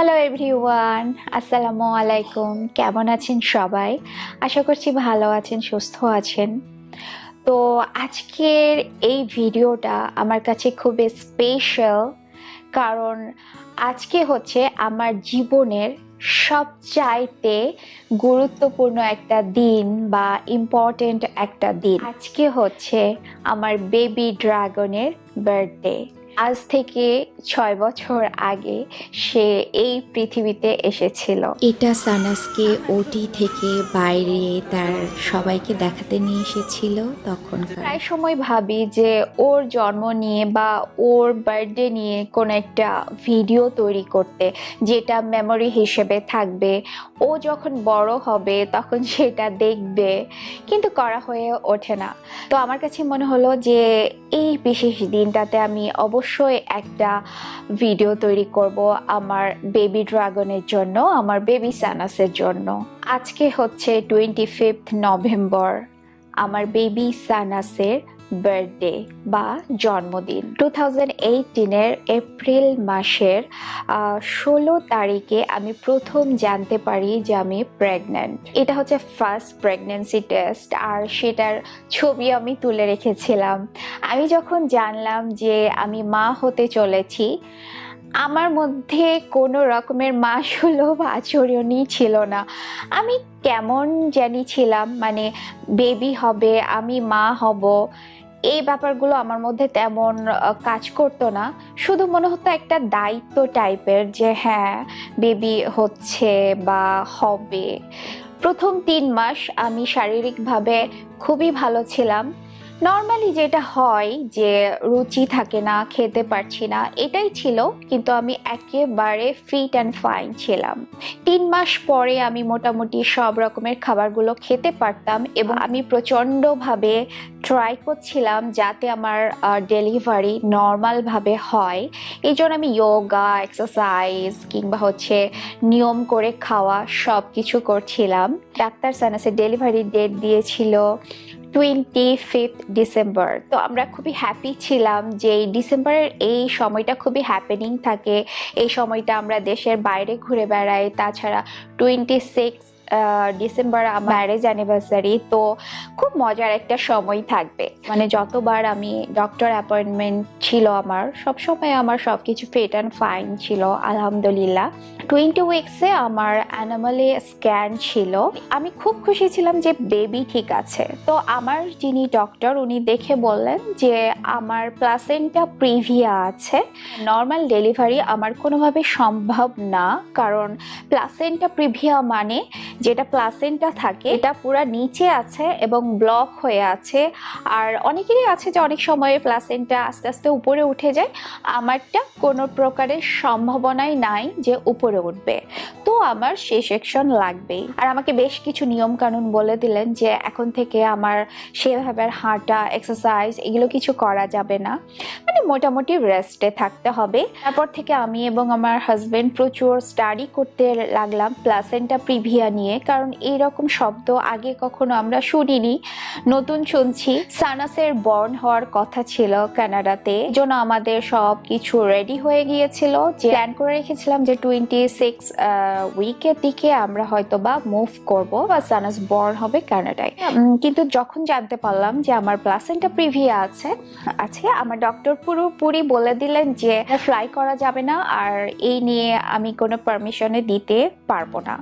Hello everyone আসসালামু আলাইকুম কেমন আছেন সবাই? আশা করছি ভালো আছেন, সুস্থ আছেন। তো আজকের এই ভিডিওটা আমার কাছে খুবই স্পেশাল কারণ আজকে হচ্ছে আমার জীবনের সবচাইতে গুরুত্বপূর্ণ একটা দিন বা ইম্পর্টেন্ট একটা দিন। আজকে হচ্ছে আমার বেবি ড্রাগনের বার্থডে আজ থেকে ছয় বছর আগে সে এই পৃথিবীতে এসেছিল। এটা সানাসকে ওটি থেকে বাইরে তার সবাইকে দেখাতে নিয়ে এসেছিল তখন প্রায় সময় ভাবি যে ওর জন্ম নিয়ে বা ওর বার্থডে নিয়ে কোনো একটা ভিডিও তৈরি করতে যেটা মেমোরি হিসেবে থাকবে। ও যখন বড় হবে তখন সেটা দেখবে কিন্তু করা হয়ে ওঠে না। তো আমার কাছে মনে হলো যে এই বিশেষ দিনটাতে আমি অবশ্যই একটা ভিডিও তৈরি করব আমার বেবি ড্রাগনের জন্য, আমার বেবি সানাসের জন্য। আজকে হচ্ছে টোয়েন্টি ফিফথ নভেম্বর আমার বেবি সানাসের বার্থডে বা জন্মদিন। টু থাউজেন্ড এপ্রিল মাসের ষোলো তারিখে আমি প্রথম জানতে পারি যে আমি প্রেগন্যান্ট এটা হচ্ছে ফার্স্ট প্রেগনেন্সি টেস্ট আর সেটার ছবি আমি তুলে রেখেছিলাম। আমি যখন জানলাম যে আমি মা হতে চলেছি, আমার মধ্যে কোনো রকমের মাসুলভ আচরণই ছিল না। আমি কেমন জানি ছিলাম মানে বেবি হবে, আমি মা হব এই ব্যাপারগুলো আমার মধ্যে তেমন কাজ করতো না। শুধু মনে হতো একটা দায়িত্ব টাইপের যে হ্যাঁ বেবি হচ্ছে বা হবে। প্রথম তিন মাস আমি শারীরিকভাবে খুবই ভালো ছিলাম। নর্মালি যেটা হয় যে রুচি থাকে না, খেতে পারছি না, এটাই ছিল, কিন্তু আমি একেবারে ফিট অ্যান্ড ফাইন ছিলাম। তিন মাস পরে আমি মোটামুটি সব রকমের খাবারগুলো খেতে পারতাম এবং আমি প্রচণ্ডভাবে ট্রাই করছিলাম যাতে আমার ডেলিভারি নর্মালভাবে হয়। এই জন্য আমি যোগা এক্সারসাইজ কিংবা হচ্ছে নিয়ম করে খাওয়া সব কিছু করছিলাম। ডাক্তার সানাসে ডেলিভারি ডেট দিয়েছিল। টোয়েন্টি ফিফথ ডিসেম্বর তো আমরা খুবই হ্যাপি ছিলাম যে ডিসেম্বরের এই সময়টা খুবই হ্যাপেনিং থাকে। এই সময়টা আমরা দেশের বাইরে ঘুরে বেড়াই। তাছাড়া twenty six December marriage anniversary তো খুব মজার একটা সময় থাকবে। মানে যতবার আমি ডক্টর অ্যাপয়েন্টমেন্ট ছিল আমার, সব সময় আমার সব কিছু ফিট অ্যান্ড ফাইন ছিল, আলহামদুলিল্লাহ। টোয়েন্টি উইকসে আমার অ্যানিমালে স্ক্যান ছিল। আমি খুব খুশি ছিলাম যে বেবি ঠিক আছে। তো আমার যিনি ডক্টর উনি দেখে বললেন যে আমার প্লাসেন্টা প্রিভিয়া আছে। নর্মাল ডেলিভারি আমার কোনোভাবে সম্ভব না, কারণ প্লাসেন্টা প্রিভিয়া মানে যেটা প্লাসেন্টা থাকে, এটা পুরো নিচে আছে এবং ব্লক হয়ে আছে। আর অনেকেরই আছে যে অনেক সময় প্লাসেন্টা আস্তে আস্তে উপরে উঠে যায়। আমারটা কোনো প্রকারের সম্ভাবনাই নাই যে উপরে উঠবে। তো আমার সেই সেকশন লাগবেই। আর আমাকে বেশ কিছু নিয়ম কানুন বলে দিলেন যে এখন থেকে আমার সেভাবে হাঁটা এক্সারসাইজ এগুলো কিছু করা যাবে না। মানে মোটামুটি রেস্টে থাকতে হবে। তারপর থেকে আমি এবং আমার হাজবেন্ড প্রচুর স্টাডি করতে লাগলাম। প্লাসেন্টা প্রিভিয়া নিয়ে। কারণ এই রকম শব্দ আগে কখনো আমরা শুনিনি। নতুন শুনছি, সানাসের বর্ন হওয়ার কথা ছিল কানাডাতে। জন্য আমাদের সব কিছু রেডি হয়ে গিয়েছিল। যে প্ল্যান করে রেখেছিলাম যে টোয়েন্টি সিক্স উইকের দিকে আমরা হয়তো বা মুভ করব বা সানাস বর্ন হবে কানাডায়। কিন্তু যখন জানতে পারলাম যে আমার প্লাসেন্টা প্রিভিয়া আছে আছে, আমার ডক্টর পুরোপুরি বলে দিলেন যে ফ্লাই করা যাবে না, আর এই নিয়ে আমি কোনো পারমিশনে দিতে পারব না।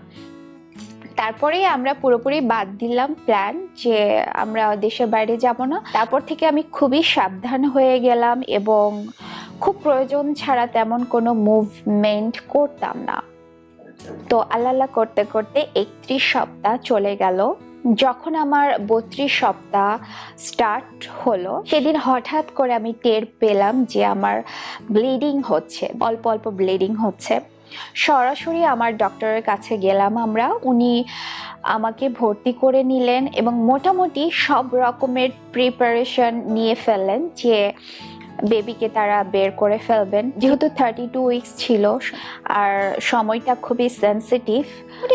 তারপরে আমরা পুরোপুরি বাদ দিলাম প্ল্যান যে আমরা দেশের বাইরে যাব না। তারপর থেকে আমি খুবই সাবধান হয়ে গেলাম এবং খুব প্রয়োজন ছাড়া তেমন কোনো মুভমেন্ট করতাম না। তো আল্লাহ করতে করতে একত্রিশ সপ্তাহ চলে গেল। যখন আমার বত্রিশ সপ্তাহ স্টার্ট হলো, সেদিন হঠাৎ করে আমি টের পেলাম যে আমার ব্লিডিং হচ্ছে, অল্প অল্প ব্লিডিং হচ্ছে। সরাসরি আমার ডক্টরের কাছে গেলাম আমরা। উনি আমাকে ভর্তি করে নিলেন এবং মোটামুটি সব রকমের প্রিপারেশন নিয়ে ফেললেন যে বেবিকে তারা বের করে ফেলবেন। যেহেতু থার্টি টু উইকস ছিল আর সময়টা খুবই সেন্সিটিভ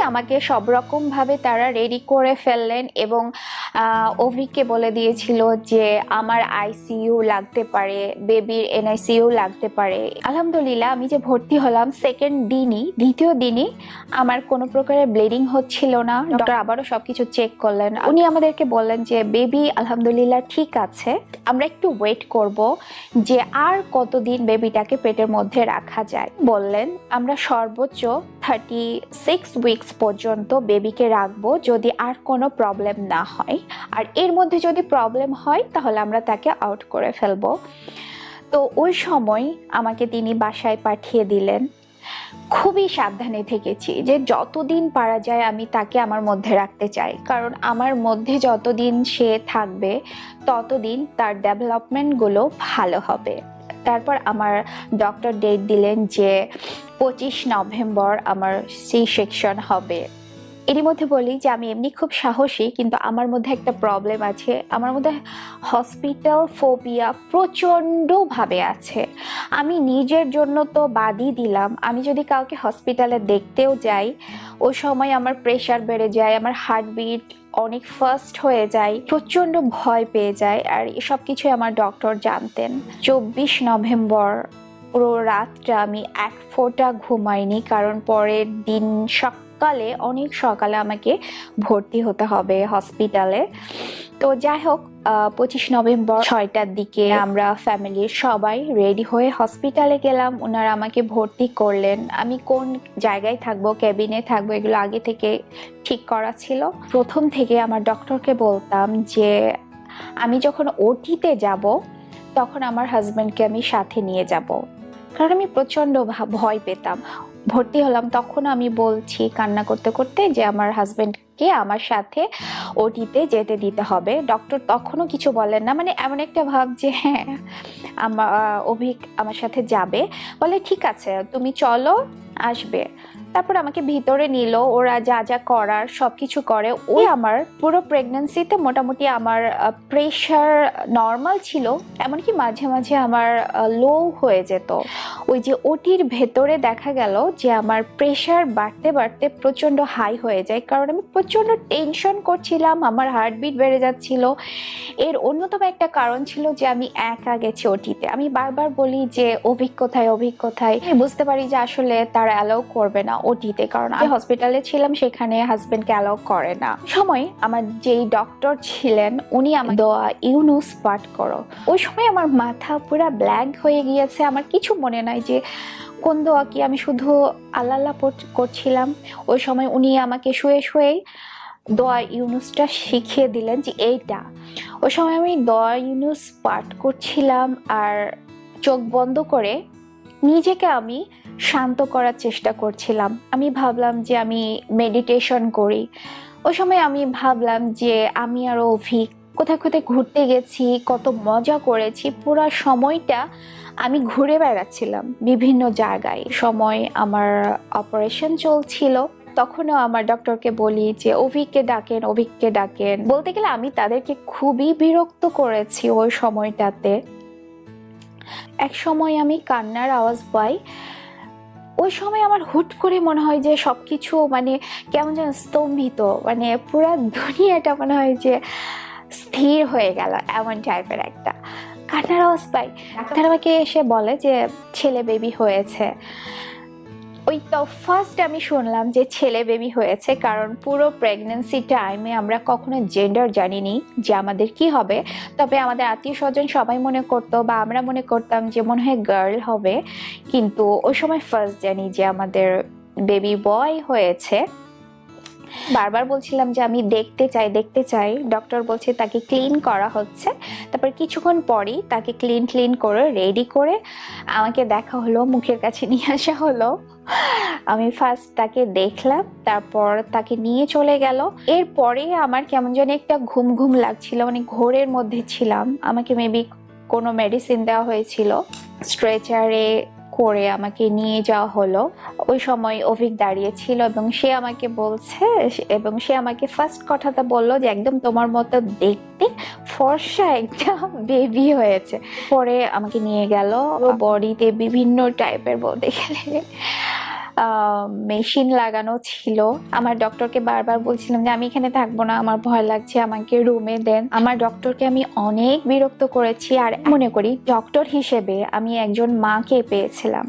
আমাকে সব রকম ভাবে তারা রেডি করে ফেললেন এবং আহ, অভিককে বলে দিয়েছিল যে আমার আইসিইউ লাগতে পারে বেবির এনআইসিইউ লাগতে পারে। আলহামদুলিল্লাহ আমি যে ভর্তি হলাম সেকেন্ড দিনই দ্বিতীয় দিনই আমার কোনো প্রকারের ব্লিডিং হচ্ছিল না। ডক্টর আবারও সবকিছু চেক করলেন। উনি আমাদেরকে বললেন যে বেবি আলহামদুলিল্লাহ ঠিক আছে আমরা একটু ওয়েট করব। যে আর কতদিন বেবিটাকে পেটের মধ্যে রাখা যায়। বললেন, আমরা সর্বোচ্চ থার্টি সিক্স উইকস পর্যন্ত বেবিকে রাখব যদি আর কোনো প্রবলেম না হয়। আর এর মধ্যে যদি প্রবলেম হয়, তাহলে আমরা তাকে আউট করে ফেলব। তো ওই সময় আমাকে তিনি বাসায় পাঠিয়ে দিলেন। খুবই সাবধানে থেকেছি যে যতদিন পারা যায় আমি তাকে আমার মধ্যে রাখতে চাই। কারণ আমার মধ্যে যতদিন সে থাকবে, ততদিন তার ডেভেলপমেন্টগুলো ভালো হবে। তারপর আমার ডক্টর ডেট দিলেন যে পঁচিশ নভেম্বর আমার সি সেকশন হবে। এরই মধ্যে বলি যে আমি এমনি খুব সাহসী, কিন্তু আমার মধ্যে একটা প্রবলেম আছে। আমার মধ্যে হসপিটাল ফোবিয়া প্রচণ্ডভাবে আছে। আমি নিজের জন্য তো বাদই দিলাম। আমি যদি কাউকে হসপিটালে দেখতেও যাই ওই সময় আমার প্রেশার বেড়ে যায়, আমার হার্টবিট অনেক ফার্স্ট হয়ে যায়, প্রচণ্ড ভয় পেয়ে যায়, আর এসব কিছুই আমার ডক্টর জানতেন। চব্বিশ নভেম্বর পুরো রাতটা আমি এক ফোঁটা ঘুমাইনি, কারণ পরের দিন সকালে অনেক সকালে আমাকে ভর্তি হতে হবে হসপিটালে। তো যাই হোক পঁচিশ নভেম্বর ছয়টার দিকে আমরা ফ্যামিলির সবাই রেডি হয়ে হসপিটালে গেলাম। ওনারা আমাকে ভর্তি করলেন। আমি কোন জায়গায় থাকব কেবিনে থাকব, এগুলো আগে থেকে ঠিক করা ছিল। প্রথম থেকে আমার ডক্টরকে বলতাম যে, আমি যখন ওটিতে যাব, তখন আমার হাজব্যান্ডকে আমি সাথে নিয়ে যাব। কারণ আমি প্রচণ্ড ভয় পেতাম। ভর্তি হলাম, তখন আমি বলছি কান্না করতে করতে যে আমার হাজব্যান্ডকে আমার সাথে ওটিতে যেতে দিতে হবে। ডক্টর তখনও কিছু বলেন না মানে এমন একটা ভাব যে হ্যাঁ আমার অভিক আমার সাথে যাবে। বলে, ঠিক আছে, তুমি চলো, আসবে। তারপর আমাকে ভিতরে নিল, ওরা যা যা করার সব কিছু করে। ওই আমার পুরো প্রেগনেন্সিতে মোটামুটি আমার প্রেশার নর্মাল ছিল, এমনকি মাঝে মাঝে আমার লো হয়ে যেত। ওই যে ওটির ভেতরে দেখা গেল যে আমার প্রেশার বাড়তে বাড়তে প্রচণ্ড হাই হয়ে যায়, কারণ আমি প্রচণ্ড টেনশন করছিলাম, আমার হার্টবিট বেড়ে যাচ্ছিল। এর অন্যতম একটা কারণ ছিল যে আমি একা গেছি ওটিতে। আমি বারবার বলি যে অভিজ্ঞতায় অভিজ্ঞতায় বুঝতে পারি যে আসলে তারা অ্যালাউ করবে না। ওটিতে, কারণ আমি হসপিটালে ছিলাম, সেখানে হাজবেন্ডকে অ্যালাউ করে না। সময় আমার যেই ডক্টর ছিলেন, উনি আমার দোয়া ইউনুস পাঠ করো। ওই সময় আমার মাথা পুরো ব্ল্যাঙ্ক হয়ে গিয়েছে। আমার কিছু মনে নাই যে কোন দোয়া কি আমি শুধু আল্লাহ আল্লাহ করছিলাম। ওই সময় উনি আমাকে শুয়ে শুয়েই দোয়া ইউনুসটা শিখিয়ে দিলেন যে এইটা। ওই সময় আমি দোয়া ইউনুস পাঠ করছিলাম আর চোখ বন্ধ করে নিজেকে আমি শান্ত করার চেষ্টা করছিলাম। আমি ভাবলাম যে আমি মেডিটেশন করি। ওই সময় আমি ভাবলাম যে আমি আরও অভিক। কোথায় কোথায় ঘুরতে গেছি, কত মজা করেছি, পুরো সময়টা আমি ঘুরে বেড়াচ্ছিলাম বিভিন্ন জায়গায়। সময় আমার অপারেশন চলছিল। তখনও আমার ডক্টরকে বলি যে, অভিককে ডাকেন অভিককে ডাকেন। বলতে গেলে আমি তাদেরকে খুবই বিরক্ত করেছি ওই সময়টাতে। এক সময় আমি কান্নার আওয়াজ পাই। ওই সময় আমার হুট করে মনে হয় যে সব কিছু মানে কেমন যেন স্তম্ভিত মানে পুরা দুনিয়াটা মনে হয় যে স্থির হয়ে গেল এমন টাইপের একটা। কান্নার আওয়াজ পাই। ডাক্তার আমাকে এসে বলে যে ছেলে বেবি হয়েছে। ওই তো ফার্স্ট আমি শুনলাম যে ছেলে বেবি হয়েছে, কারণ পুরো প্রেগনেন্সি টাইমে আমরা কখনো জেন্ডার জানিনি যে আমাদের কি হবে। তবে আমাদের আত্মীয় স্বজন সবাই মনে করতো বা আমরা মনে করতাম যে মনে হয় গার্ল হবে। কিন্তু ওই সময় ফার্স্ট জানি যে আমাদের বেবি বয় হয়েছে। বারবার বলছিলাম যে আমি দেখতে চাই দেখতে চাই। ডক্টর বলছে তাকে ক্লিন করা হচ্ছে। তারপর কিছুক্ষণ পরেই তাকে ক্লিন ক্লিন করে রেডি করে আমাকে দেখা হলো, মুখের কাছে নিয়ে আসা হলো। আমি ফার্স্ট তাকে দেখলাম, তারপর তাকে নিয়ে চলে গেল। এরপরে আমার কেমন যেন একটা ঘুম ঘুম লাগছিল মানে ঘোরের মধ্যে ছিলাম। আমাকে মেবি কোনো মেডিসিন দেওয়া হয়েছিল স্ট্রেচারে করে আমাকে নিয়ে যাওয়া হলো। ওই সময় অভিক দাঁড়িয়ে ছিল এবং সে আমাকে বলছে এবং সে আমাকে ফার্স্ট কথাটা বলল যে একদম তোমার মতো দেখতে ফর্সা একটা বেবি হয়েছে। পরে আমাকে নিয়ে গেল। বডিতে বিভিন্ন টাইপের বলতে গেলে। মেশিন লাগানো ছিল। আমার ডক্টরকে বারবার বলছিলাম যে, আমি এখানে থাকব না, আমার ভয় লাগছে, আমাকে রুমে দেন। আমার ডক্টরকে আমি অনেক বিরক্ত করেছি আর মনে করি ডক্টর হিসেবে আমি একজন মাকে পেয়েছিলাম।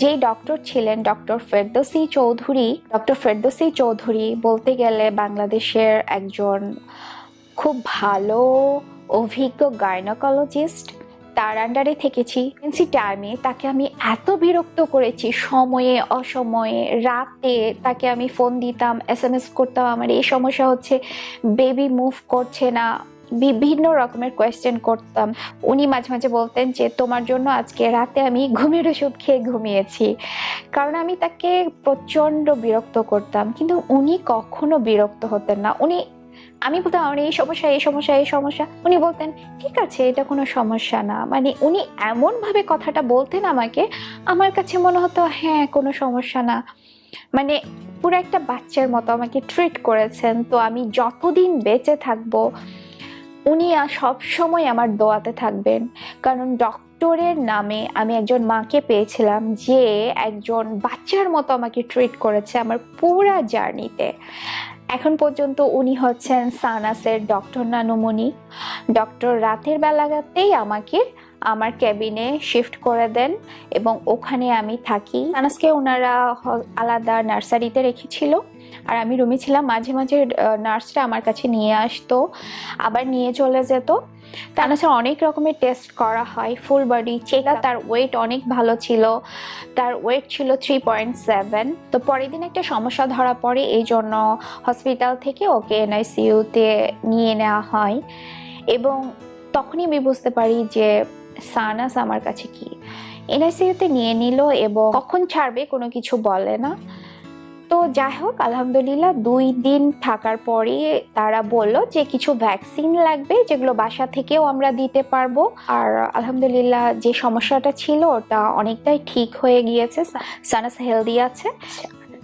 যেই ডক্টর ছিলেন ডক্টর ফেরদৌসি চৌধুরী ডক্টর ফেরদৌসি চৌধুরী বলতে গেলে বাংলাদেশের একজন খুব ভালো, অভিজ্ঞ গাইনোকোলজিস্ট তার আন্ডারে থেকেছি। প্রেগনেন্সি টাইমে তাকে আমি এত বিরক্ত করেছি, সময়ে, অসময়ে, রাতে তাকে আমি ফোন দিতাম এস এম এস করতাম, আমার এই সমস্যা হচ্ছে বেবি মুভ করছে না, বিভিন্ন রকমের কোয়েশ্চেন করতাম। উনি মাঝে মাঝে বলতেন যে, তোমার জন্য আজকে রাতে আমি ঘুমের ওষুধ খেয়ে ঘুমিয়েছি। কারণ আমি তাকে প্রচণ্ড বিরক্ত করতাম। কিন্তু উনি কখনো বিরক্ত হতেন না। উনি আমি বলতাম আমার এই সমস্যা এই সমস্যা এই সমস্যা। উনি বলতেন, ঠিক আছে, এটা কোনো সমস্যা না। মানে উনি এমন ভাবে কথাটা বলতেন আমাকে, আমার কাছে মনে হতো হ্যাঁ কোনো সমস্যা না। মানে পুরো একটা বাচ্চার মতো আমাকে ট্রিট করেছেন, তো আমি যতদিন বেঁচে থাকব, উনি সব সময় আমার দোয়াতে থাকবেন। কারণ ডক্টরের নামে আমি একজন মাকে পেয়েছিলাম, যে একজন বাচ্চার মতো আমাকে ট্রিট করেছে আমার পুরা জার্নিতে এখন পর্যন্ত উনি হচ্ছেন সানাসের ডক্টর নানুমণি। ডক্টর রাতের বেলাগাতেই আমাকে আমার ক্যাবিনে শিফট করে দেন এবং ওখানে আমি থাকি। সানাসকে ওনারা আলাদা নার্সারিতে রেখেছিল। আর আমি রুমে ছিলাম মাঝে মাঝে নার্সরা আমার কাছে নিয়ে আসতো আবার নিয়ে চলে যেত। তানাসের অনেক রকমের টেস্ট করা হয় ফুল বডি চেক তার ওয়েট অনেক ভালো ছিল তার ওয়েট ছিল থ্রি পয়েন্ট সেভেন তো পরের দিন একটা সমস্যা ধরা পড়ে এই জন্য হসপিটাল থেকে ওকে এনআইসিইউতে নিয়ে নেওয়া হয়। এবং তখনই আমি বুঝতে পারি যে সানাস আমার কাছে কি। এনআইসিইউতে নিয়ে নিল এবং কখন ছাড়বে কোনো কিছু বলে না। তো যাই হোক, আলহামদুলিল্লাহ দুই দিন থাকার পরে তারা বলল যে কিছু ভ্যাকসিন লাগবে যেগুলো বাসা থেকেও আমরা দিতে পারব। আর আলহামদুলিল্লাহ যে সমস্যাটা ছিল ওটা অনেকটাই ঠিক হয়ে গিয়েছে। সানাস হেলদি আছে।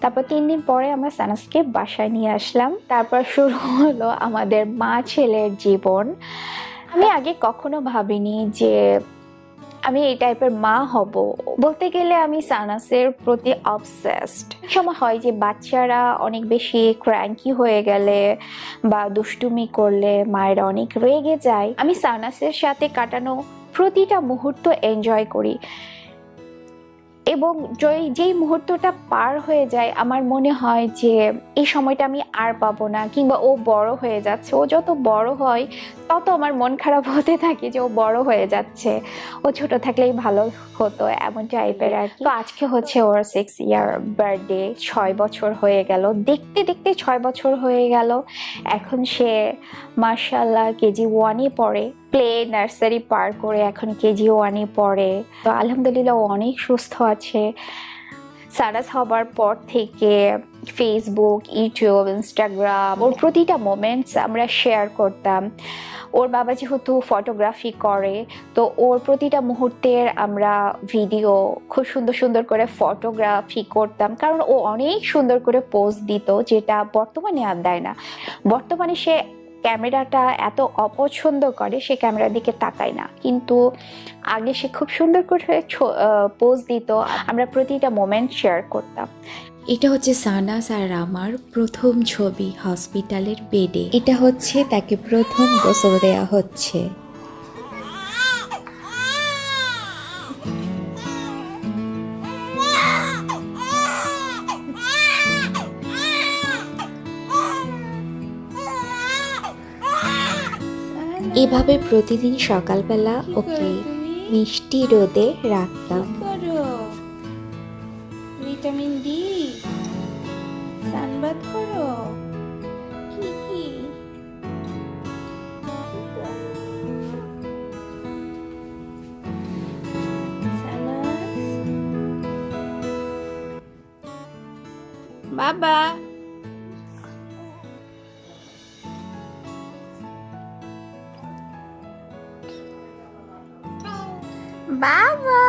তারপর তিন দিন পরে আমরা সানাসকে বাসায় নিয়ে আসলাম। তারপর শুরু হলো আমাদের মা ছেলের জীবন। আমি আগে কখনো ভাবিনি যে আমি এই টাইপের মা হব। বলতে গেলে আমি সানাসের প্রতি অবসেসড সময় হয় যে বাচ্চারা অনেক বেশি ক্র্যাঙ্কি হয়ে গেলে বা দুষ্টুমি করলে মায়েরা অনেক রেগে যায়। আমি সানাসের সাথে কাটানো প্রতিটা মুহূর্ত এনজয় করি। এবং যেই যেই মুহূর্তটা পার হয়ে যায়, আমার মনে হয় যে এই সময়টা আমি আর পাবো না, কিংবা ও বড় হয়ে যাচ্ছে। ও যত বড় হয়, তত আমার মন খারাপ হতে থাকে যে ও বড় হয়ে যাচ্ছে। ও ছোট থাকলেই ভালো হতো, এমন টাইপের আর। তো আজকে হচ্ছে ওর সিক্স ইয়ার বার্থডে ছয় বছর হয়ে গেল। দেখতে দেখতে ছয় বছর হয়ে গেল। এখন সে মার্শাল্লাহ কেজি ওয়ানে পড়ে। প্লে নার্সারি পার করে এখন কেজি ওয়ানে পড়ে। তো আলহামদুলিল্লাহ অনেক সুস্থ আছে। সারাস হবার পর থেকে ফেসবুক ইউটিউব ইনস্টাগ্রাম ওর প্রতিটা মোমেন্টস আমরা শেয়ার করতাম। ওর বাবা যেহেতু ফটোগ্রাফি করে, তো ওর প্রতিটা মুহূর্তের আমরা ভিডিও খুব সুন্দর সুন্দর করে ফটোগ্রাফি করতাম। কারণ ও অনেক সুন্দর করে পোজ দিত, যেটা বর্তমানে আর দেয় না। বর্তমানে সে ক্যামেরাটা এত অপছন্দ করে সে ক্যামেরার দিকে তাকায় না। কিন্তু আগে সে খুব সুন্দর করে পোজ দিত। আমরা প্রতিটা মোমেন্ট শেয়ার করতাম। এটা হচ্ছে সানাস আর আমার প্রথম ছবি হসপিটালের বেডে এটা হচ্ছে তাকে প্রথম গোসল দেয়া হচ্ছে। এভাবে প্রতিদিন সকালবেলা ওকে মিষ্টি রোদে রাখতাম। Vitamin D? সানবাদ করো? বাবা! বাবা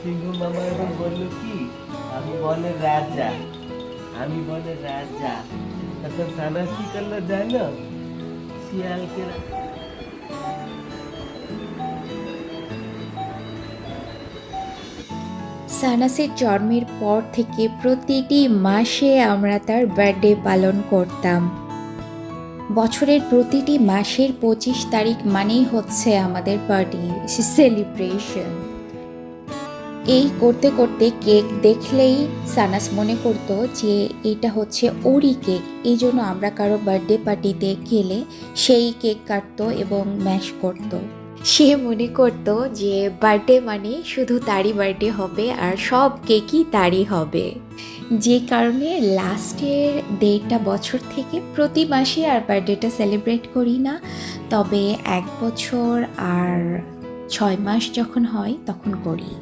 সিংহ মামা বলল কি, আমি রাজা আমি রাজা। কি করল জানো? শিয়ালকে সানাসের জন্মের পর থেকে প্রতিটি মাসে আমরা তার বার্থডে পালন করতাম। বছরের প্রতিটি মাসের পঁচিশ তারিখ মানেই হচ্ছে আমাদের পার্টি সেলিব্রেশন এই করতে করতে কেক দেখলেই সানাস মনে করত যে এটা হচ্ছে ওরি কেক, এই জন্য আমরা কারও বার্থডে পার্টিতে গেলে সেই কেক কাটতো এবং ম্যাশ করতো। সে মনে করত যে বার্থডে মানে শুধু তারই বার্থডে হবে আর সব কেকই তারই হবে। যে কারণে লাস্টের দেড়টা বছর থেকে প্রতি মাসে আর বার্থডেটা সেলিব্রেট করি না। তবে এক বছর আর ছয় মাস যখন হয় তখন করি।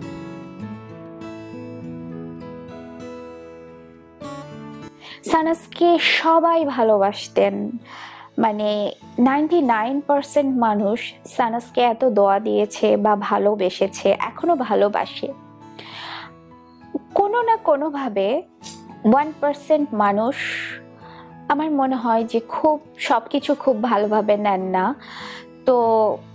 সানাসকে সবাই ভালোবাসতেন। মানে নাইনটি নাইন পারসেন্ট মানুষ সানাসকে এত দোয়া দিয়েছে বা ভালোবেসেছে এখনও ভালোবাসে। কোনো না কোনোভাবে ওয়ান পারসেন্ট মানুষ আমার মনে হয় যে খুব সব কিছু খুব ভালোভাবে নেন না। তো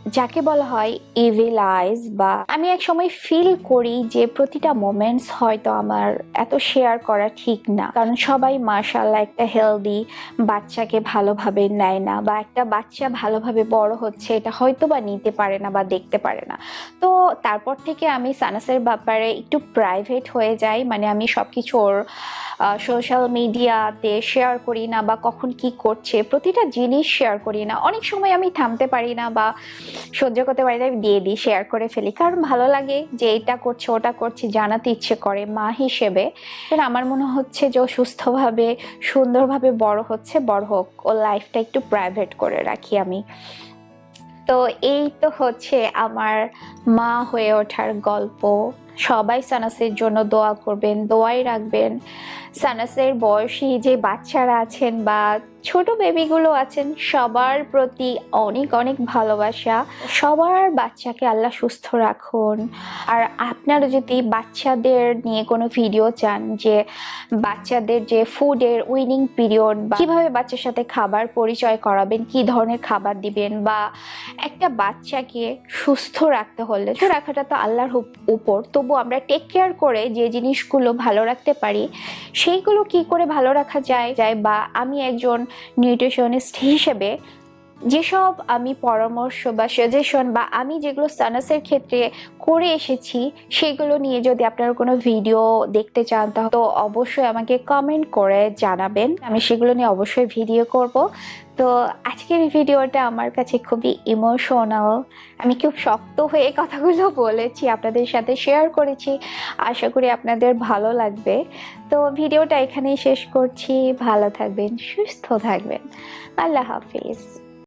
যাকে বলা হয় ইভিল আইজ বা আমি এক সময় ফিল করি যে প্রতিটা মোমেন্টস হয়তো আমার এত শেয়ার করা ঠিক না। কারণ সবাই মার্শাল্লাহ একটা হেলদি বাচ্চাকে ভালোভাবে নেয় না বা একটা বাচ্চা ভালোভাবে বড় হচ্ছে এটা হয়তো বা নিতে পারে না বা দেখতে পারে না। তো তারপর থেকে আমি সানাসের ব্যাপারে একটু প্রাইভেট হয়ে যাই মানে আমি সব কিছু ওর সোশ্যাল মিডিয়াতে শেয়ার করি না বা কখন কি করছে, প্রতিটা জিনিস শেয়ার করি না। অনেক সময় আমি থামতে পারি না বা সহ্য করতে পারি না দিয়ে দিই শেয়ার করে ফেলি। কারণ ভালো লাগে যে এটা করছে, ওটা করছে, জানাতে ইচ্ছে করে মা হিসেবে। আমার মনে হচ্ছে যে ও সুস্থভাবে, সুন্দরভাবে বড় হচ্ছে, বড় হোক, ও লাইফটা একটু প্রাইভেট করে রাখি আমি। তো এই তো হচ্ছে আমার মা হয়ে ওঠার গল্প। সবাই সানাসের জন্য দোয়া করবেন, দোয়াই রাখবেন। সানাসের বয়সী যে বাচ্চারা আছেন বা ছোট বেবিগুলো আছেন, সবার প্রতি অনেক অনেক ভালোবাসা। সবার বাচ্চাকে আল্লাহ সুস্থ রাখুন। আর আপনারা যদি বাচ্চাদের নিয়ে কোনো ভিডিও চান যে বাচ্চাদের যে ফুডের উইনিং পিরিয়ড বা কীভাবে বাচ্চার সাথে খাবার পরিচয় করাবেন, কি ধরনের খাবার দিবেন বা একটা বাচ্চাকে সুস্থ রাখতে হলে রাখাটা তো আল্লাহর উপর। উপর তবু আমরা টেক কেয়ার করে যে জিনিসগুলো ভালো রাখতে পারি, সেইগুলো কি করে ভালো রাখা যায়? যায় বা আমি একজন নিউট্রিশনিস্ট হিসেবে যেসব আমি পরামর্শ বা সাজেশন বা আমি যেগুলো সানাসের ক্ষেত্রে করে এসেছি, সেগুলো নিয়ে যদি আপনারা কোনো ভিডিও দেখতে চান তা- তো অবশ্যই আমাকে কমেন্ট করে জানাবেন। আমি সেগুলো নিয়ে অবশ্যই ভিডিও করব। তো আজকের ভিডিওটা আমার কাছে খুবই ইমোশনাল আমি খুব শক্ত হয়ে কথাগুলো বলেছি, আপনাদের সাথে শেয়ার করেছি। আশা করি আপনাদের ভালো লাগবে। তো ভিডিওটা এখানেই শেষ করছি। ভালো থাকবেন, সুস্থ থাকবেন। আল্লাহ হাফিজ।